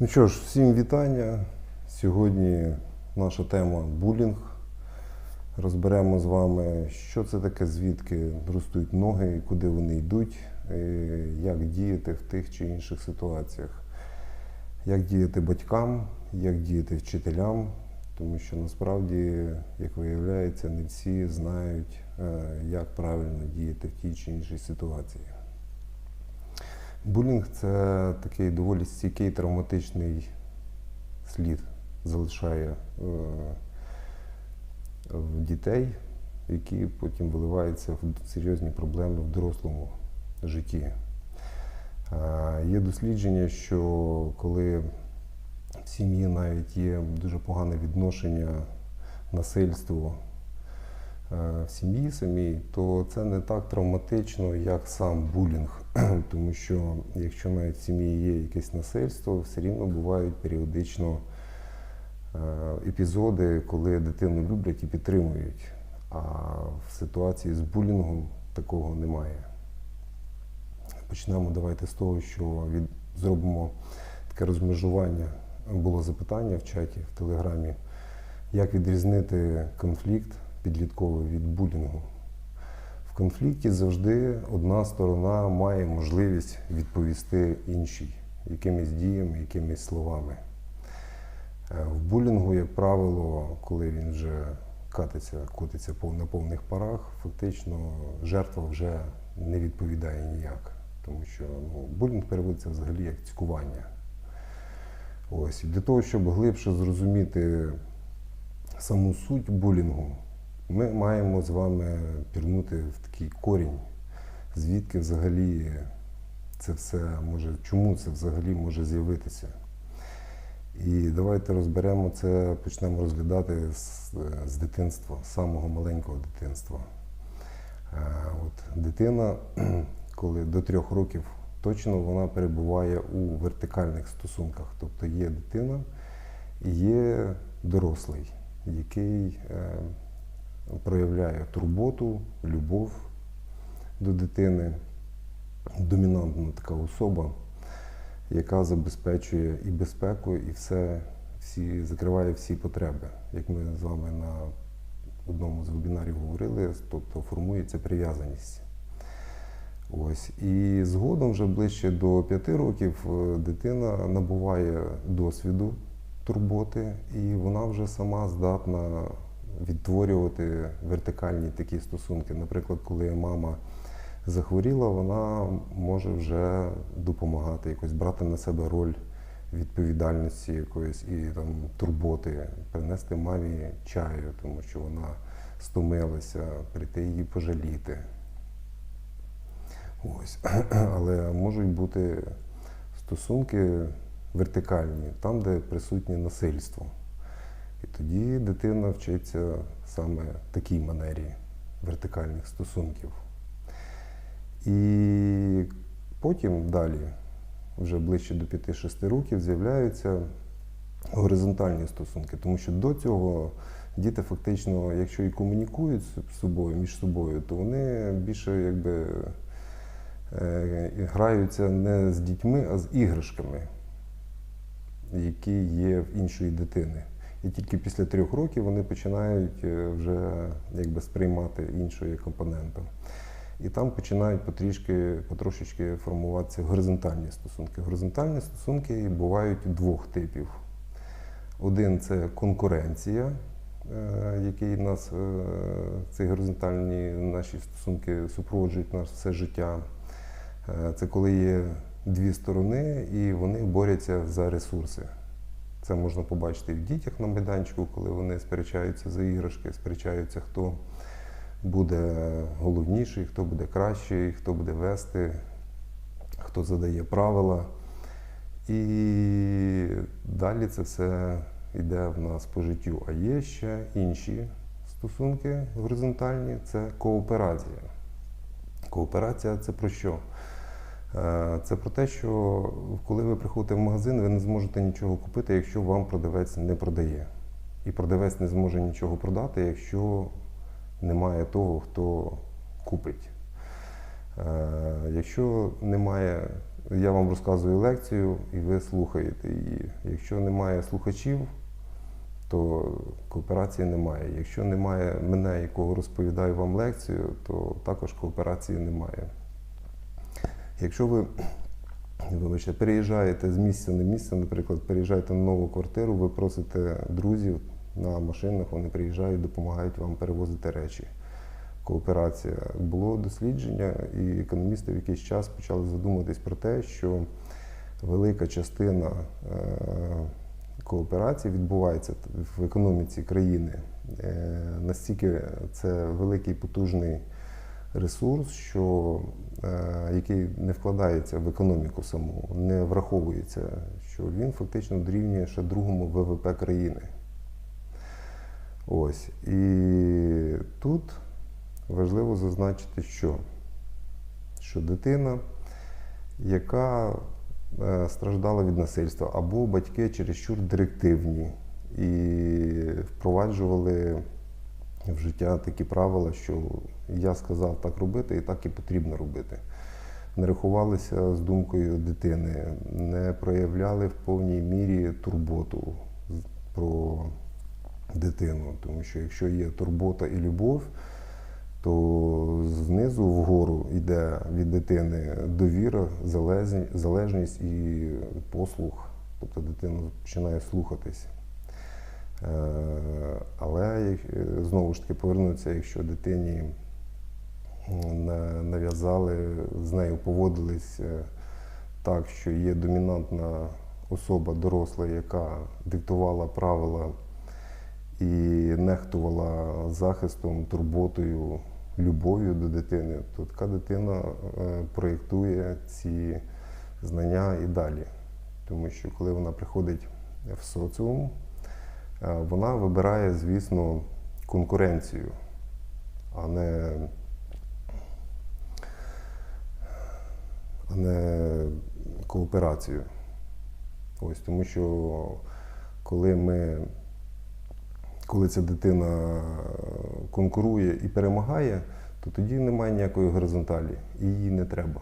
Ну що ж, всім вітання. Сьогодні наша тема булінг. Розберемо з вами, що це таке, звідки ростуть ноги, і куди вони йдуть, і як діяти в тих чи інших ситуаціях. Як діяти батькам, як діяти вчителям, тому що насправді, як виявляється, не всі знають, е, як правильно діяти в тій чи іншій ситуації. Булінг це такий доволі стійкий травматичний слід залишає е, в дітей, які потім виливаються в серйозні проблеми в дорослому житті. Е, Є дослідження, що коли в сім'ї навіть є дуже погане відношення насильству в сім'ї самій, то це не так травматично, як сам булінг. Тому що якщо навіть в сім'ї є якесь насильство, все рівно бувають періодично е, епізоди, коли дитину люблять і підтримують. А в ситуації з булінгом такого немає. Почнемо давайте з того, що від, зробимо таке розмежування. Було запитання в чаті в Телеграмі, як відрізнити конфлікт підлітковий від булінгу. В конфлікті завжди одна сторона має можливість відповісти іншій якимись діями, якимись словами. Е, В булінгу, як правило, коли він вже катиться, котиться на повних парах, фактично жертва вже не відповідає ніяк. Тому що ну, булінг переводиться взагалі як цькування. Ось. І для того, щоб глибше зрозуміти саму суть булінгу, ми маємо з вами пірнути в такий корінь, звідки взагалі це все може, чому це взагалі може з'явитися. І давайте розберемо це, почнемо розглядати з, з дитинства, з самого маленького дитинства. Е, От дитина, коли до трьох років точно вона перебуває у вертикальних стосунках. Тобто є дитина і є дорослий, який е, проявляє турботу, любов до дитини, домінантна така особа, яка забезпечує і безпеку, і все, всі, закриває всі потреби. Як ми з вами на одному з вебінарів говорили, тобто формується прив'язаність. Ось. І згодом, вже ближче до п'яти років, е, дитина набуває досвіду турботи, і вона вже сама здатна відтворювати вертикальні такі стосунки. Наприклад, коли мама захворіла, вона може вже допомагати, якось брати на себе роль відповідальності якоїсь і там турботи, принести мамі чаю, тому що вона стомилася, прийти її пожаліти. Ось. Але можуть бути стосунки вертикальні, там, де присутнє насильство. І тоді дитина вчиться саме такій манері вертикальних стосунків. І потім далі, вже ближче до 5-6 років, з'являються горизонтальні стосунки, тому що до цього діти фактично, якщо і комунікують з собою між собою, то вони більше якби е, граються не з дітьми, а з іграшками, які є в іншої дитини. І тільки після трьох років вони починають е, вже якби сприймати іншого як компонента. І там починають потрішки, потрошечки формуватися горизонтальні стосунки. Горизонтальні стосунки бувають двох типів. Один це конкуренція, е, який нас, е, ці горизонтальні наші стосунки супроводжують нас все життя. Це коли є дві сторони і вони борються за ресурси. Це можна побачити і в дітях на майданчику, коли вони сперечаються за іграшки, сперечаються, хто буде головніший, хто буде кращий, хто буде вести, хто задає правила. І далі це все йде в нас по життю. А є ще інші стосунки горизонтальні це кооперація. Кооперація це про що? Е, Це про те, що коли ви приходите в магазин, ви не зможете нічого купити, якщо вам продавець не продає. І продавець не зможе нічого продати, якщо немає того, хто купить. Е, Якщо немає я вам розказую лекцію і ви слухаєте її. Якщо немає слухачів, то кооперації немає. Якщо немає мене, якого розповідаю вам лекцію, то також кооперації немає. Якщо ви вибачте, переїжджаєте з місця на місце, наприклад, переїжджаєте на нову квартиру, ви просите друзів на машинах, вони приїжджають, допомагають вам перевозити речі. Кооперація. Було дослідження, і економісти в якийсь час почали задуматись про те, що велика частина е, кооперації відбувається в економіці країни. Е, Настільки це великий потужний ресурс, що, е, який не вкладається в економіку саму, не враховується, що він фактично дорівнює ще другому ВВП країни. Ось. І тут важливо зазначити, що, що дитина, яка е, страждала від насильства, або батьки чересчур директивні і впроваджували в життя такі правила, що я сказав так робити і так і потрібно робити. Не рахувалися з думкою дитини, не проявляли в повній мірі турботу про дитину. Тому що якщо є турбота і любов, то знизу вгору йде від дитини довіра, залежність і послух. Тобто дитина починає слухатись. Е, Але е, знову ж таки повернуться, якщо дитині нав'язали, з нею поводились е, так, що є домінантна особа доросла, яка диктувала правила і нехтувала захистом, турботою, любов'ю до дитини, то така дитина е, проєктує ці знання і далі. Тому що коли вона приходить в соціум, е, вона вибирає, звісно, конкуренцію, а не, а не кооперацію. Ось тому що коли ми коли ця дитина конкурує і перемагає, то тоді немає ніякої горизонталі, і її не треба.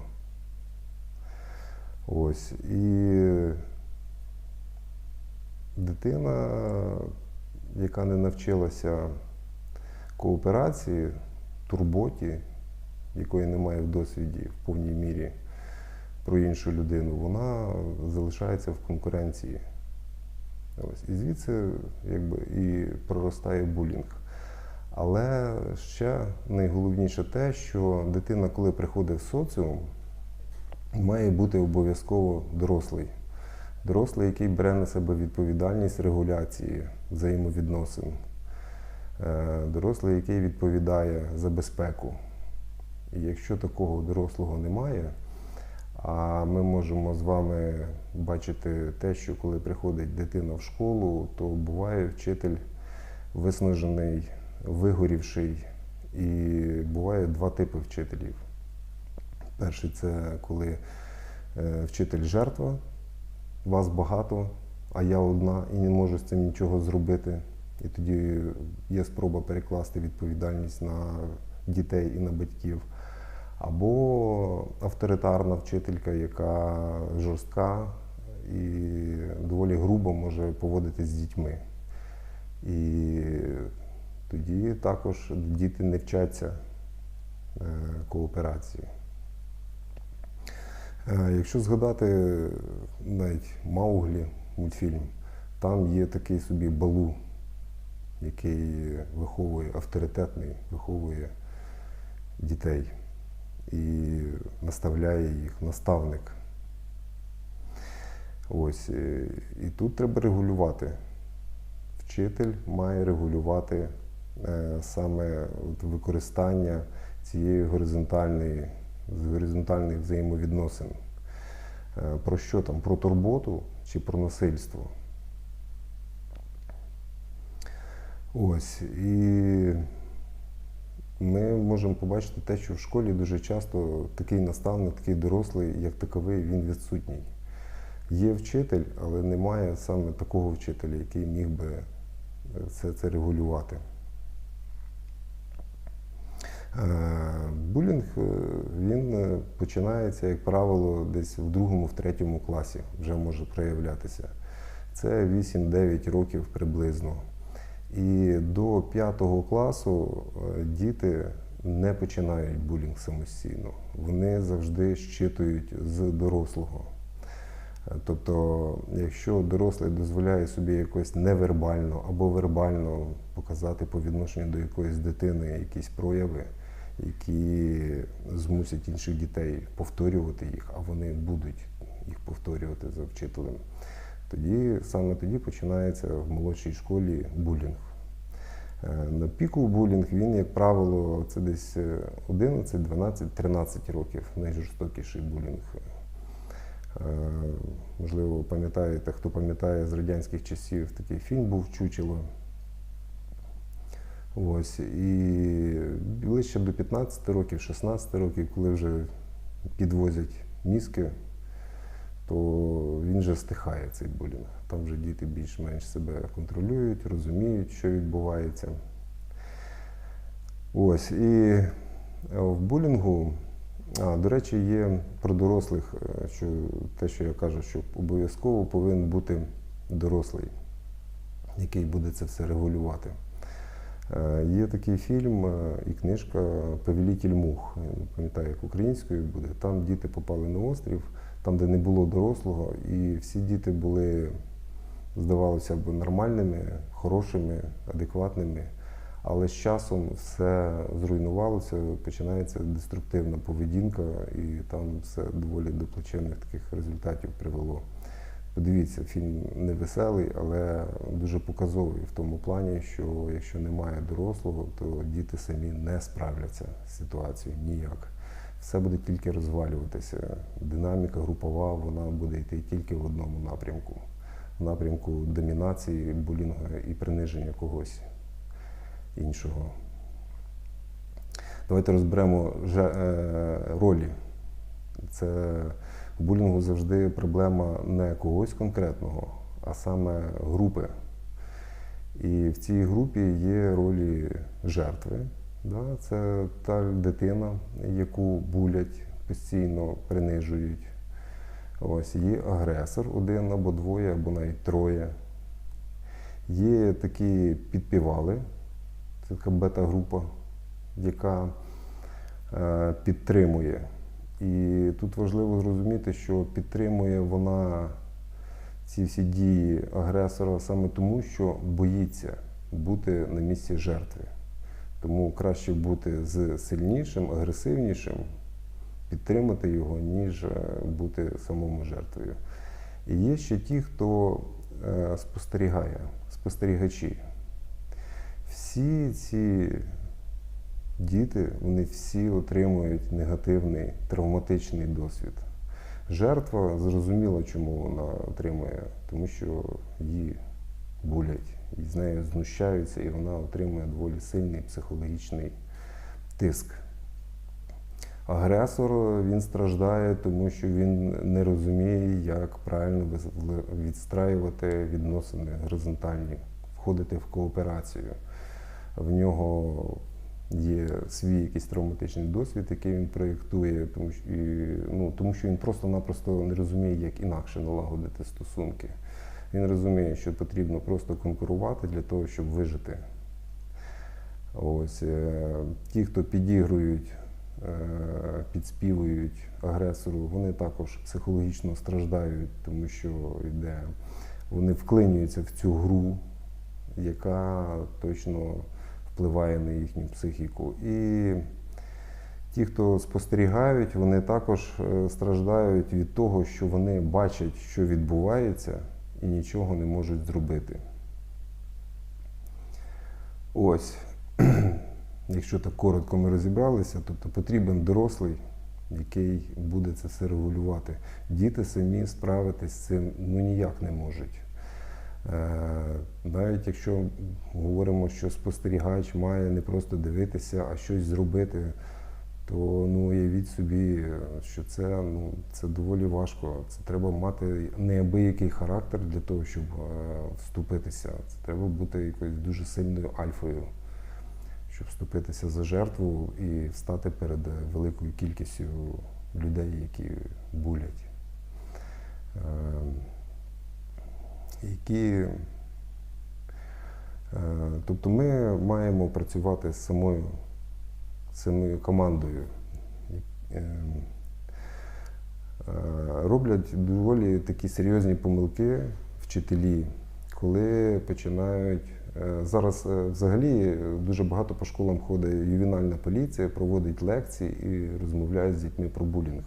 Ось. І дитина, яка не навчилася кооперації, турботі, якої немає в досвіді в повній мірі про іншу людину, вона залишається в конкуренції. Ось. І звідси якби, і проростає булінг. Але ще найголовніше те, що дитина, коли приходить в соціум, має бути обов'язково дорослий. Дорослий, який бере на себе відповідальність регуляції взаємовідносин. Е, Дорослий, який відповідає за безпеку. І якщо такого дорослого немає, а ми можемо з вами бачити те, що коли приходить дитина в школу, то буває вчитель виснажений, вигорівший, і буває два типи вчителів. Перший це коли е, вчитель жертва, вас багато, а я одна і не можу з цим нічого зробити. І тоді є спроба перекласти відповідальність на дітей і на батьків. Або авторитарна вчителька, яка жорстка і доволі грубо може поводитись з дітьми. І тоді також діти не вчаться е, кооперації. Е, Якщо згадати навіть Мауглі мультфільм, там є такий собі балу, який виховує авторитетний, виховує дітей і наставляє їх наставник. Ось. е, І тут треба регулювати. Вчитель має регулювати е, саме використання цієї горизонтальної, горизонтальних взаємовідносин. Е, Про що там? Про турботу чи про насильство? Ось. І ми можемо побачити те, що в школі дуже часто такий наставник, такий дорослий, як таковий, він відсутній. Є вчитель, але немає саме такого вчителя, який міг би все це регулювати. Е, Булінг е, він е, починається, як правило, десь в другому, в третьому класі вже може проявлятися. Це 8-9 років приблизно. І до п'ятого класу е, діти не починають булінг самостійно. Вони завжди щитують з дорослого. Е, Тобто, якщо дорослий дозволяє собі якось невербально або вербально показати по відношенню до якоїсь дитини якісь прояви, які змусять інших дітей повторювати їх, а вони будуть їх повторювати за вчителем, тоді саме тоді починається в молодшій школі булінг. Е, На піку булінг він, як правило, це десь е, 11, 12, 13 років найжорстокіший булінг. Е, Можливо, пам'ятаєте, хто пам'ятає з радянських часів, такий фільм був Чучело. Ось. І ближче до 15 років, 16 років, коли вже підвозять мізки, то він вже стихає цей булінг. Там вже діти більш-менш себе контролюють, розуміють, що відбувається. Ось. І е, в булінгу, а, до речі, є про дорослих, е, що те, що я кажу, що обов'язково повинен бути дорослий, який буде це все регулювати. Е, Є такий фільм і книжка Повелітель мух. Я не пам'ятаю, як українською буде. Там діти попали на острів, там, де не було дорослого, і всі діти були, здавалося б, нормальними, хорошими, адекватними. Але з часом все зруйнувалося, починається деструктивна поведінка, і там все доволі до плачевних таких результатів привело. Подивіться, фільм не веселий, але дуже показовий в тому плані, що якщо немає дорослого, то діти самі не справляться з ситуацією ніяк. Все буде тільки розвалюватися. Динаміка групова, вона буде йти тільки в одному напрямку в напрямку домінації, булінгу і приниження когось іншого. Давайте розберемо е, ролі. Це в булінгу завжди проблема не когось конкретного, а саме групи. І в цій групі є ролі жертви. Да? Це та дитина, яку булять, постійно принижують. Ось є агресор один або двоє, або навіть троє. Є такі підпівали, це така бета-група, яка е, підтримує. І тут важливо зрозуміти, що підтримує вона ці всі дії агресора саме тому, що боїться бути на місці жертви. Тому краще бути з сильнішим, агресивнішим, підтримати його, ніж е, бути самому жертвою. І є ще ті, хто е, спостерігає, спостерігачі. Всі ці діти, вони всі отримують негативний травматичний досвід. Жертва зрозуміла, чому вона отримує, тому що її булять, з нею знущаються, і вона отримує доволі сильний психологічний тиск. Агресор він страждає, тому що він не розуміє, як правильно відстраювати відносини горизонтальні, входити в кооперацію. В нього є свій якийсь травматичний досвід, який він проєктує, тому що, і, ну, тому що він просто-напросто не розуміє, як інакше налагодити стосунки. Він розуміє, що потрібно просто конкурувати для того, щоб вижити. Ось е, ті, хто підігрують, е, підспівують агресору, вони також психологічно страждають, тому що йде, вони вклинюються в цю гру, яка точно впливає на їхню психіку. І ті, хто спостерігають, вони також е, страждають від того, що вони бачать, що відбувається, і нічого не можуть зробити. Ось, якщо так коротко ми розібралися, тобто потрібен дорослий, який буде це все регулювати. Діти самі справитись з цим ну ніяк не можуть. Е, Навіть якщо говоримо, що спостерігач має не просто дивитися, а щось зробити, то ну, уявіть собі, що це, ну, це доволі важко. Це треба мати неабиякий характер для того, щоб е, вступитися. Це треба бути якоюсь дуже сильною альфою, щоб вступитися за жертву і стати перед великою кількістю людей, які булять. Е, які, е, тобто ми маємо працювати з самою, з командою. Е, е, Роблять доволі такі серйозні помилки вчителі, коли починають. е, Зараз взагалі дуже багато по школам ходить ювенальна поліція, проводить лекції і розмовляє з дітьми про булінг.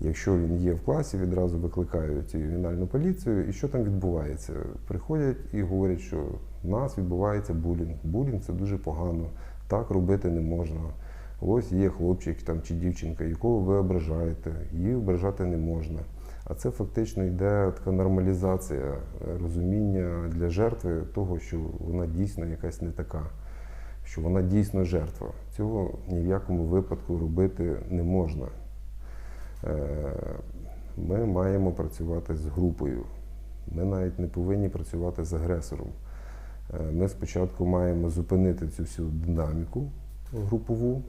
Якщо він є в класі, відразу викликають ювенальну поліцію. І що там відбувається? Приходять і говорять, що в нас відбувається булінг. Булінг це дуже погано, так робити не можна. Ось є хлопчик там, чи дівчинка, якого ви ображаєте, її ображати не можна. А це фактично йде така нормалізація е, розуміння для жертви того, що вона дійсно якась не така, що вона дійсно жертва. Цього ні в якому випадку робити не можна. Е, Ми маємо працювати з групою. Ми навіть не повинні працювати з агресором. Е, Ми спочатку маємо зупинити цю всю динаміку групову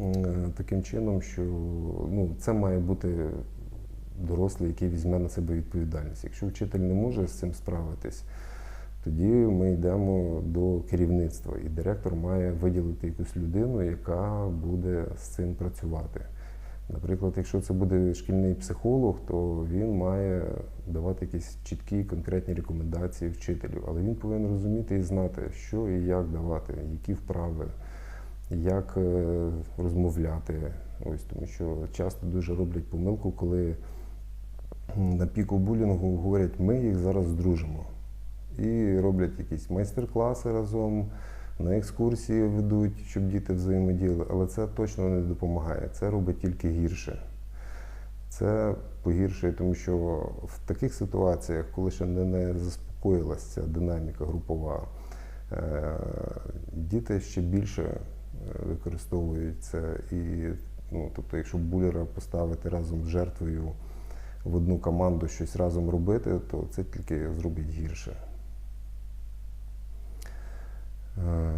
е, таким чином, що ну, це має бути дорослий, який візьме на себе відповідальність. Якщо вчитель не може з цим справитись, тоді ми йдемо до керівництва, і директор має виділити якусь людину, яка буде з цим працювати. Наприклад, якщо це буде шкільний психолог, то він має давати якісь чіткі конкретні рекомендації вчителю, але він повинен розуміти і знати, що і як давати, які вправи, як е, розмовляти. Ось тому що часто дуже роблять помилку, коли на піку булінгу говорять, ми їх зараз здружимо. І роблять якісь майстер-класи разом, на екскурсії ведуть, щоб діти взаємодіяли, але це точно не допомагає. Це робить тільки гірше. Це погіршує, тому що в таких ситуаціях, коли ще не, заспокоїлася ця динаміка групова, е, діти ще більше е, використовують це. І, ну, тобто, якщо булера поставити разом з жертвою в одну команду щось разом робити, то це тільки зробить гірше. Е,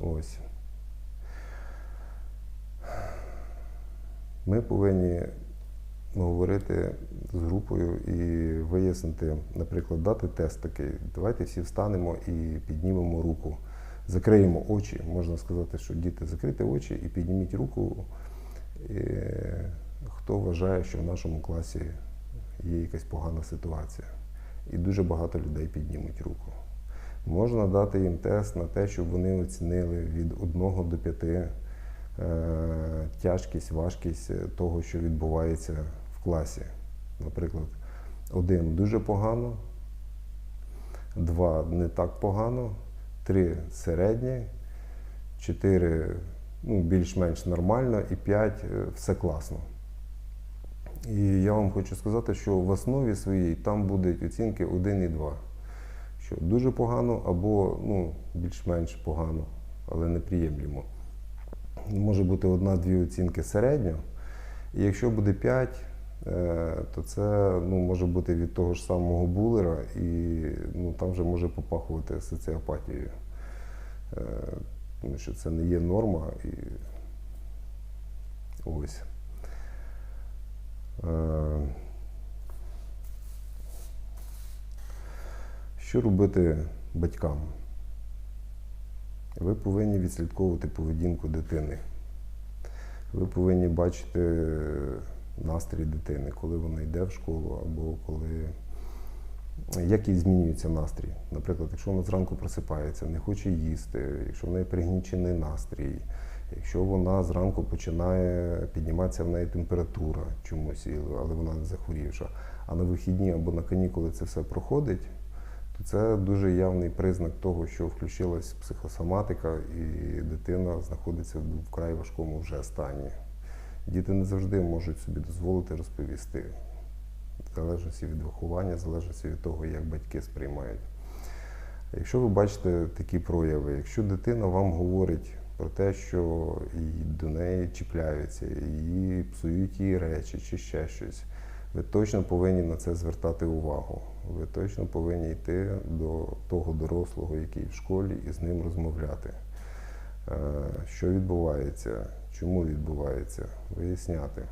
Ось. Ми повинні говорити з групою і вияснити, наприклад, дати тест такий. Давайте всі встанемо і піднімемо руку. Закриємо очі. Можна сказати, що діти закрийте очі і підніміть руку. Е, Хто вважає, що в нашому класі є якась погана ситуація. І дуже багато людей піднімуть руку. Можна дати їм тест на те, щоб вони оцінили від 1 до 5 е, тяжкість, важкість того, що відбувається в класі. Наприклад, один дуже погано, два не так погано, три середнє, чотири ну, більш-менш нормально і п'ять е, все класно. І я вам хочу сказати, що в основі своїй там будуть оцінки 1 і 2 що дуже погано або ну, більш-менш погано, але неприємлемо. Може бути одна-дві оцінки середньо. І якщо буде 5, е, то це ну, може бути від того ж самого булера, і ну, там вже може попахувати соціопатією. Е, Тому що це не є норма. І ось. Що робити батькам? Ви повинні відслідковувати поведінку дитини. Ви повинні бачити настрій дитини, коли вона йде в школу, або коли як їй змінюється настрій. Наприклад, якщо вона зранку просипається, не хоче їсти, якщо в неї пригнічений настрій, якщо вона зранку починає підніматися в неї температура чомусь, але вона не захворівша, а на вихідні або на канікули це все проходить, це дуже явний признак того, що включилась психосоматика, і дитина знаходиться в вкрай важкому вже стані. Діти не завжди можуть собі дозволити розповісти, в залежності від виховання, в залежності від того, як батьки сприймають. Якщо ви бачите такі прояви, якщо дитина вам говорить про те, що до неї чіпляються, її псують її речі чи ще щось, Ви точно повинні на це звертати увагу. Ви точно повинні йти до того дорослого, який в школі, і з ним розмовляти. Е, Що відбувається, чому відбувається, виясняти.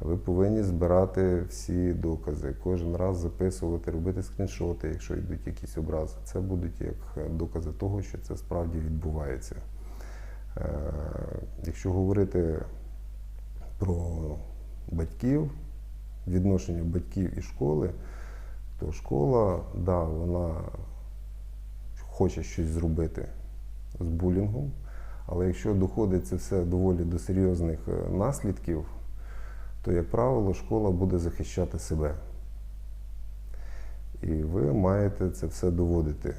Ви повинні збирати всі докази, кожен раз записувати, робити скріншоти, якщо йдуть якісь образи. Це будуть як докази того, що це справді відбувається. Е, Якщо говорити про батьків, відношення батьків і школи, то школа, да, вона хоче щось зробити з булінгом, але якщо доходить це все доволі до серйозних е, наслідків, то, як правило, школа буде захищати себе. І ви маєте це все доводити.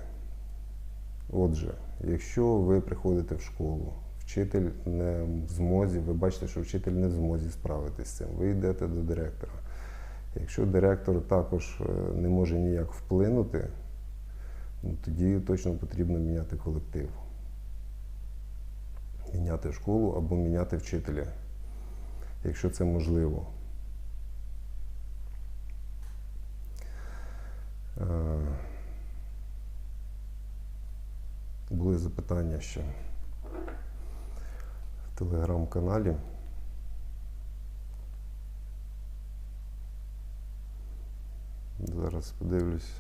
Отже, якщо ви приходите в школу, вчитель не в змозі, ви бачите, що вчитель не в змозі справитися з цим, ви йдете до директора. Якщо директор також е, не може ніяк вплинути, ну, тоді точно потрібно міняти колектив. Міняти школу або міняти вчителя, якщо це можливо. Е, Були запитання ще в телеграм-каналі. Зараз подивлюсь.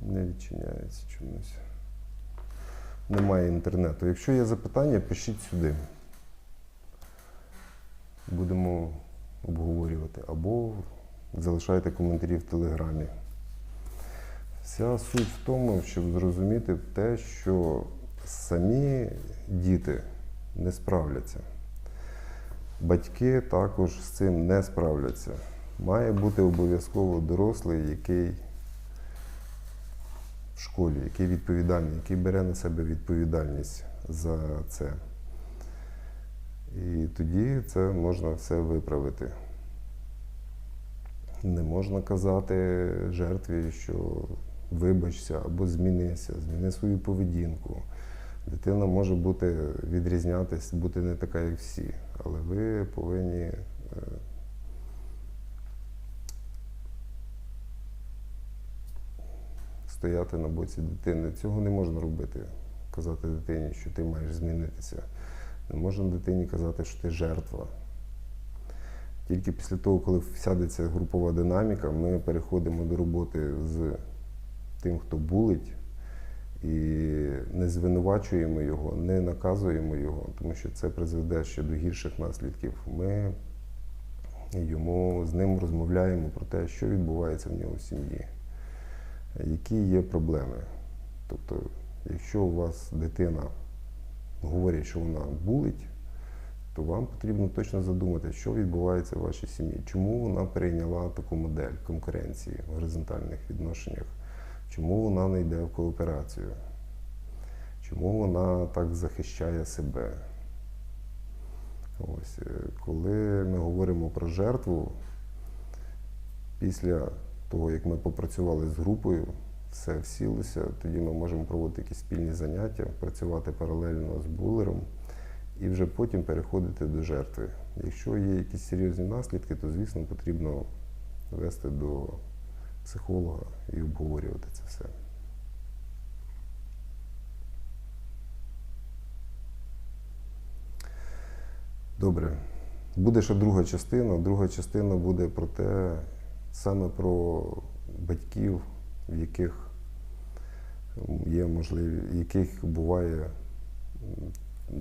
Не відчиняється чомусь. Немає інтернету. Якщо є запитання, пишіть сюди. Будемо обговорювати. Або залишайте коментарі в Телеграмі. Вся суть в тому, щоб зрозуміти те, що самі діти не справляться. Батьки також з цим не справляться. Має бути обов'язково дорослий, який в школі, який відповідальний, який бере на себе відповідальність за це. І тоді це можна все виправити. Не можна казати жертві, що вибачся або змінися, зміни свою поведінку. Дитина може бути відрізнятись, бути не така, як всі, але ви повинні е, стояти на боці дитини. Цього не можна робити. Казати дитині, що ти маєш змінитися. Не можна дитині казати, що ти жертва. Тільки після того, коли сядеться групова динаміка, ми переходимо до роботи з тим, хто булить, і не звинувачуємо його, не наказуємо його, тому що це призведе ще до гірших наслідків. Ми йому з ним розмовляємо про те, що відбувається в нього в сім'ї, які є проблеми. Тобто, якщо у вас дитина говорять, що вона булить, то вам потрібно точно задумати, що відбувається в вашій сім'ї, чому вона перейняла таку модель конкуренції в горизонтальних відношеннях, чому вона не йде в кооперацію, чому вона так захищає себе. Ось, е, коли ми говоримо про жертву, після того, як ми попрацювали з групою, все всілося, тоді ми можемо проводити якісь спільні заняття, працювати паралельно з булером і вже потім переходити до жертви. Якщо є якісь серйозні наслідки, то, звісно, потрібно вести до психолога і обговорювати це все. Добре. Буде ще друга частина. Друга частина буде про те, саме про батьків, в яких є можливість, яких буває,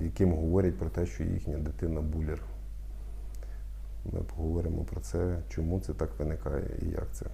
яким говорять про те, що їхня дитина булер. Ми поговоримо про це, чому це так виникає і як це.